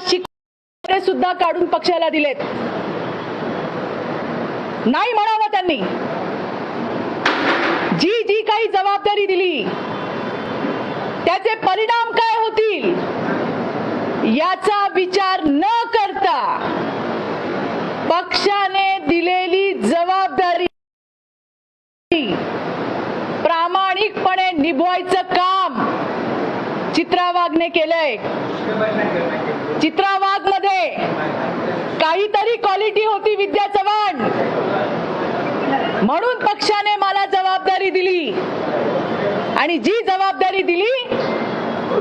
ते सुद्धा काढून पक्षाला दिलेत. नाही म्हणावं त्यांनी. जी जी काही जबाबदारी दिली त्याचे परिणाम काय होतील याचा विचार न करता पक्षाने दिलेली जबाबदारी प्रामाणिकपणे निभवायचं काम चित्रा वाघने केलंय. चित्रा वाघमध्ये काहीतरी क्वालिटी होती विद्या चव्हाण. म्हणून पक्षाने मला जबाबदारी दिली. आणि जी जबाबदारी दिली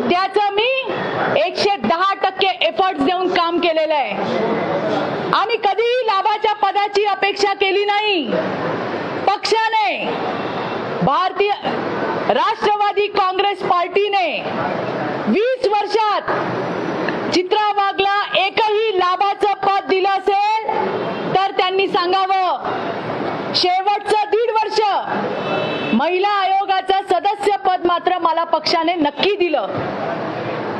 त्याचं मी एकशे दहा टक्के एफर्ट देऊन काम केलेलं आहे. आम्ही कधीही लाभाच्या पदाची अपेक्षा केली नाही. पक्षाने भारतीय राष्ट्रवादी काँग्रेस पार्टीने वीस वर्षात चित्रा वाघला एकही लाभाचं पद दिलं असेल तर त्यांनी सांगावं शेवटचं दीड वर्ष महिला आयोगाचं सदस्य पद मात्र मला पक्षाने नक्की दिलं.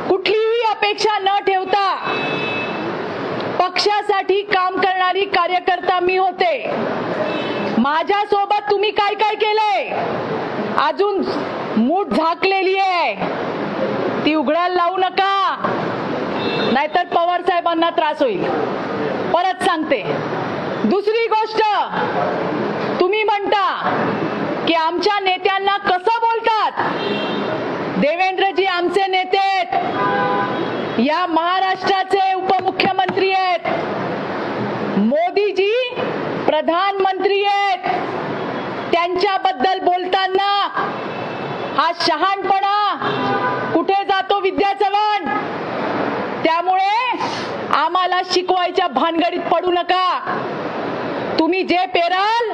कुठलीही अपेक्षा न ठेवता पक्षासाठी काम करणारी कार्यकर्ता मी होते. माझ्यासोबत तुम्ही काय काय केलं? अजून मूठ झाकलेली आहे. ती उघडायला लावू नका. नाहीतर पवार साहेबांना त्रास होईल. परत सांगते. दुसरी गोष्ट तुम्ही म्हणता की आमच्या नेत्यांना कसं बोलतात? देवेंद्रजी आमचे नेते आहेत. या महाराष्ट्राचे उपमुख्यमंत्री आहेत. मोदीजी प्रधानमंत्री आहेत. त्यांच्याबद्दल बोलताना हा शहाणपणा कुठे जातो विद्या चव्हाण? त्यामुळे आम्हाला शिकवायच्या भानगडीत पडू नका. तुम्ही जे पेराल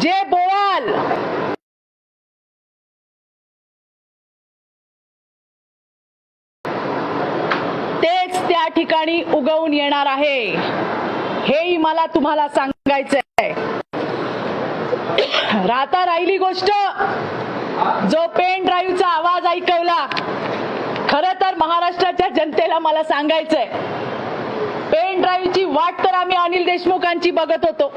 जे बोवाल. तेच त्या ठिकाणी उगवून येणार आहे. हेही मला तुम्हाला सांगायचं आहे राहता राहिली गोष्ट. जो पेन ड्राईव्हचा आवाज ऐकवला खर तर महाराष्ट्राच्या जनतेला मला सांगायचंय. पेन ड्राईव्हची वाट तर आम्ही अनिल देशमुखांची बघत होतो.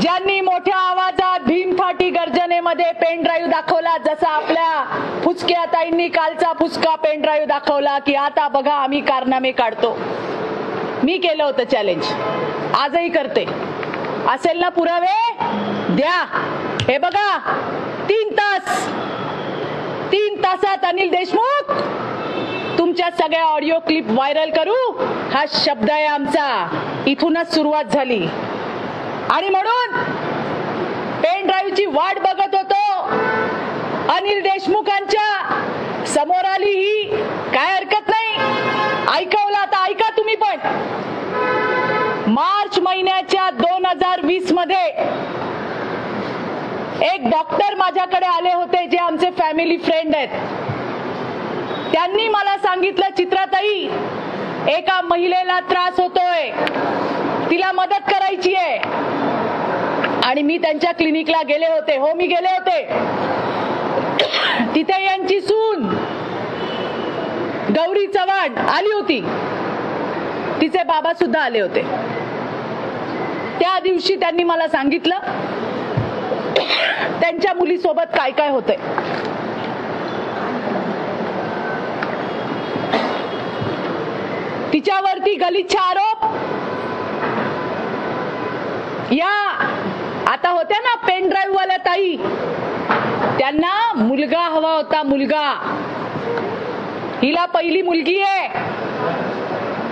ज्यांनी मोठ्या आवाजात भीमफाटी गर्जनेमध्ये पेन ड्राईव्ह दाखवला जसा आपल्या फुचक्या ताईंनी कालचा फुचका पेन ड्राईव्ह दाखवला की आता बघा आम्ही कारनामे काढतो. मी केलं होतं चॅलेंज आजही करते. असेल ना पुरावे? द्या. हे बघा. तीन तास. तीन तासात अनिल देशमुख तुमच्या सगळ्या ऑडिओ क्लिप व्हायरल करू. हा शब्द आहे आमचा. इथूनच सुरुवात झाली. आणि म्हणून पेन ड्राईव्हची वाट बघत होतो. अनिल देशमुखांच्या समोर आली ही. काय हरकत नाही. ऐकवलं आता ऐका तुम्ही पण. मार्च महिन्याच्या दोन हजार वीसमध्ये एक डॉक्टर माझ्याकडे आले होते जे आमचे फॅमिली फ्रेंड आहेत. त्यांनी मला सांगितलं चित्राताई एका महिलेला त्रास होतोय. तिला मदत करायची आहे. आणि मी त्यांच्या क्लिनिकला गेले होते. हो मी गेले होते. तिथे यांची सून गौरी चव्हाण आली होती. तिचे बाबा सुद्धा आले होते. त्या दिवशी त्यांनी मला सांगितलं त्यांच्या मुलीसोबत काय काय होतंय? तिच्यावरती गलिच्छ आरोप. या आता होत्या ना पेन ड्राईव्ह वाल्या ताई. त्यांना मुलगा हवा होता मुलगा. हिला पहिली मुलगी आहे.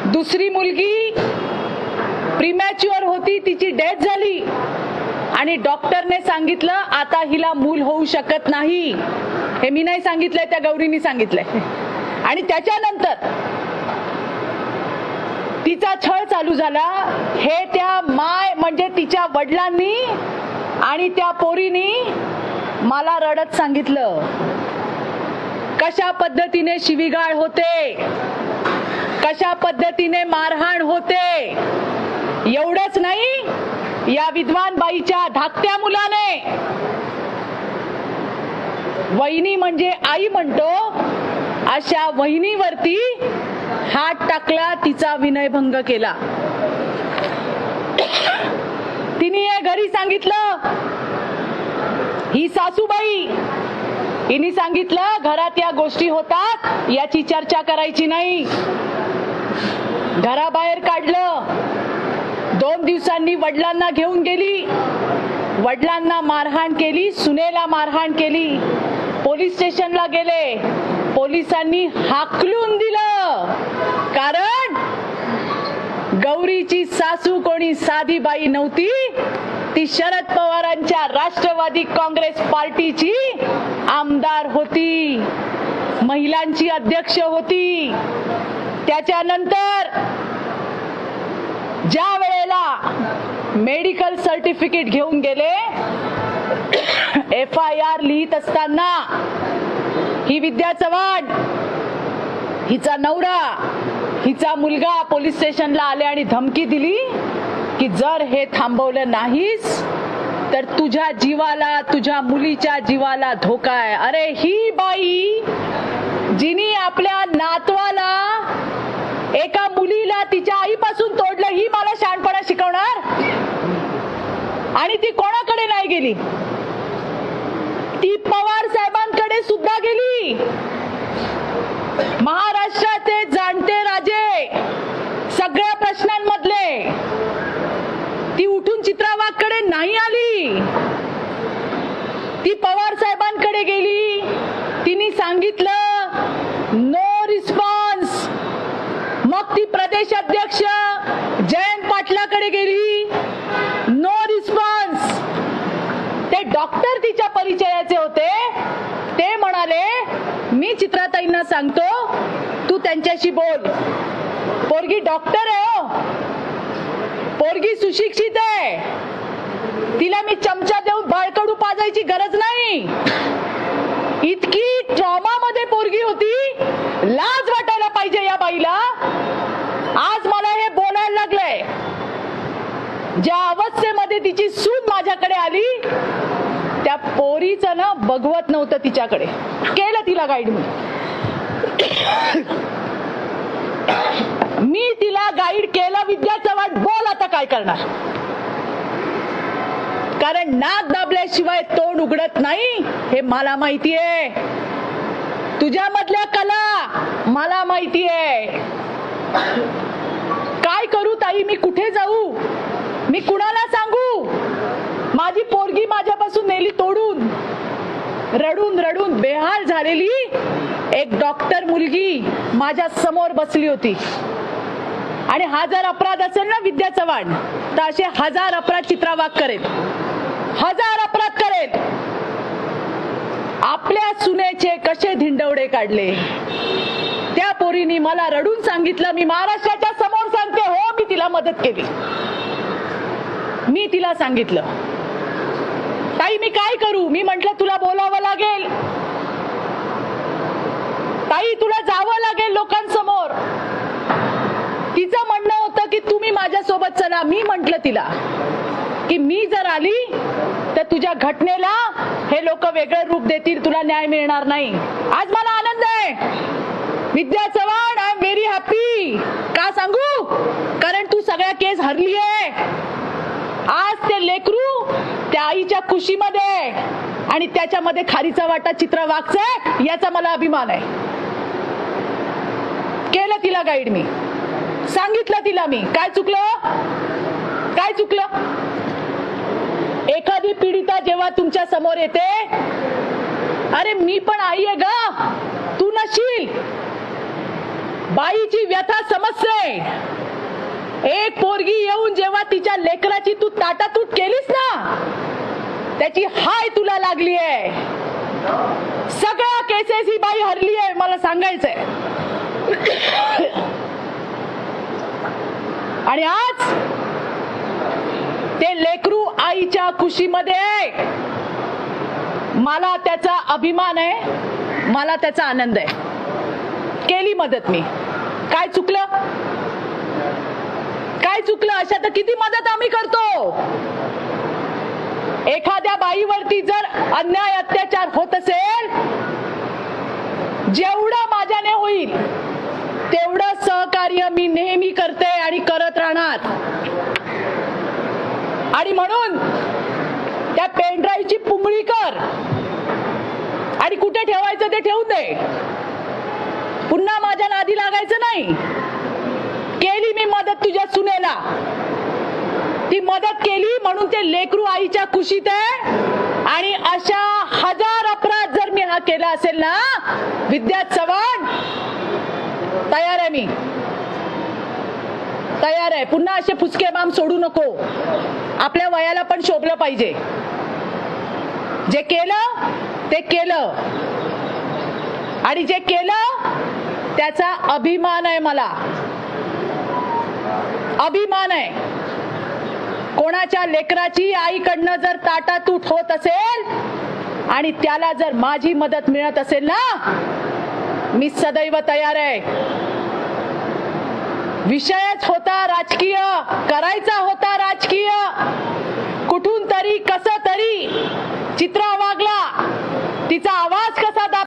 दुसरी मुलगी प्रिमॅच्युअर होती तिची डेथ झाली. आणि डॉक्टरने सांगितलं आता हिला मूल होऊ शकत नाही. हे मी नाही सांगितलंय त्या गौरीनी सांगितलंय. आणि त्याच्यानंतर तिचा छळ चालू झाला. हे त्या माय म्हणजे तिच्या वडिलांनी आणि त्या पोरीनी मला रडत सांगितलं. कशा पद्धतीने शिवीगाळ होते? कशा पद्धतीने मारहाण होते? एवढंच नाही या विद्वान बाईच्या धाकट्या मुलाने. वहिनी म्हणजे आई म्हणतो अशा वहिनीवरती हात टाकला तिचा विनयभंग केला. तिने हे घरी सांगितलं ही सासूबाई हिने सांगितलं घरात या गोष्टी होतात याची चर्चा करायची नाही. घराबाहेर काढलं दोन दिवसांनी वडिलांना घेऊन गेली. वडिलांना मारहाण केली सुनेला मारहाण केली. पोलीस स्टेशनला गेले. पोलिसांनी हाकलून दिलं. कारण गौरीची सासू कोणी साधी बाई नव्हती. ती शरद पवारांच्या राष्ट्रवादी काँग्रेस पार्टीची आमदार होती. महिलांची अध्यक्ष होती. त्याच्यानंतर ज्या वेळेला मेडिकल सर्टिफिकेट घेऊन गेले एफ आय आर लिहित असताना ही विद्या चव्हाण हिचा नवरा हिचा मुलगा पोलीस स्टेशनला आले आणि धमकी दिली की जर हे थांबवलं नाहीस तर तुझ्या जीवाला तुझ्या मुलीच्या जीवाला धोका आहे. अरे ही बाई जिनी आपल्या नातवाला एका मुलीला तिच्या आईपासून ही मला शहाणपणा शिकवणार? आणि ती कोणाकडे नाही गेली? ती पवार साहेबांकडे सुद्धा गेली. महाराष्ट्राचे जाणते राजे सगळ्या प्रश्नांमधले. ती उठून चित्रावाकडे नाही आली. ती पवार साहेबांकडे गेली. तिने सांगितलं नो रिस्पॉन्स मग ती प्रदेश अध्यक्ष पाटलाकडे गेली. नो रिस्पॉन्स ते डॉक्टर तिच्या परिचयाचे होते. ते म्हणाले मी चित्राताईंना सांगतो तू त्यांच्याशी बोल. पोरगी डॉक्टर आहे हो. पोरगी सुशिक्षित आहे. तिला मी चमचा देऊन बाळकडू पाजायची गरज नाही. इतकी ट्रॉमा मध्ये पोरगी होती. लाज वाटायला पाहिजे या बाईला. आज मला हे बोलायला लागलंय. ज्या अवस्थेमध्ये तिची सून माझ्याकडे आली त्या पोरीचं ना बघवत नव्हतं तिच्याकडे. केलं तिला गाईड मी मी तिला गाईड केलं विद्या वाट बोल आता काय करणार? कारण नाक दाबल्याशिवाय तोंड उघडत नाही हे मला माहितीये. तुझ्यामधल्या तुझ्या मधल्या कला मला माहितीये. काय करू ताई मी कुठे जाऊ? मी कुणाला सांगू? माझी पोरगी माझ्यापासून नेली तोडून. रडून रडून बेहाल झालेली एक डॉक्टर मुलगी माझ्यासमोर बसली होती. आणि हा जर अपराध असेल ना विद्या चव्हाण तर असे हजार अपराध चित्रावाग करेल. हजार अपराध करेल. आपल्या सुनेचे कसे धिंडवडे काढले. त्या पोरीनी मला रडून सांगितलं मी महाराष्ट्राच्या समोर सांगते हो मी तिला मदत केली. मी तिला सांगितलं. ताई मी काय करू? मी म्हंटल तुला बोलावं लागेल. ताई तुला जावं लागेल लोकांसमोर. तिचं म्हणणं होतं की तुम्ही माझ्यासोबत चला. मी म्हंटल तिला की मी जर आली तर तुझ्या घटनेला हे लोक वेगळं रूप देतील तुला न्याय मिळणार नाही. आज मला आनंद आहे. Vidya Chavan I am very happy का सांगू? कारण तू सगळ्या केस हरली आहे. आज ते लेकरू त्या आईच्या खुशीमध्ये आणि त्याच्यामध्ये खारीचा वाटा चित्र वागचंय याचा मला अभिमान आहे. केलं तिला गाईड मी. सांगितलं तिला मी. काय चुकलं? काय चुकलं? एखादी पीडिता जेव्हा तुमच्यासमोर येते अरे मी पण आई आहे ग. तू नशील. बाईची व्यथा समजते. एक पोरगी येऊन जेव्हा तिच्या लेकराची तू ताटातूट केलीस ना त्याची हाय तुला लागली आहे. सगळ्या केसेस ही बाई हरली आहे मला सांगायचंय. आणि आज ते लेकरू आईच्या खुशीमध्ये मला त्याचा अभिमान आहे मला त्याचा आनंद आहे. केली मदत मी. काय चुकलं? काय चुकलं? अशा तर किती मदत आम्ही करतो? एखाद्या बाईवरती जर अन्याय अत्याचार होत असेल जेवढं माझ्याने होईल तेवढं सहकार्य मी नेहमी करते आणि करत राहणार. आणि म्हणून त्या पेनड्राईव्हची पुंगळी कर. आणि कुठे ठेवायचं ते ठेवून दे. पुन्हा माझ्या नादी लागायचं नाही. मी मदत तुझ्या सुनेला? ती मदत केली म्हणून ते लेकरू आईच्या कुशीत आहे. आणि अशा हजार अपराध जर मी हा केला असेल ना विद्या चव्हाण तयार आहे मी. तयार आहे. पुन्हा असे फुसके बाम सोडू नको. आपल्या वयाला पण शोभलं पाहिजे. जे केलं ते केलं. आणि जे केलं त्याचा अभिमान आहे मला. अभिमान आहे. कोणाच्या लेकराची आईकडनं जर ताटातूट होत असेल आणि त्याला जर माझी मदत मिळत असेल ना मी सदैव तयार आहे. विषयच होता राजकीय करायचा होता राजकीय. कुठून तरी कस तरी चित्रा वागला. तिचा आवाज कसा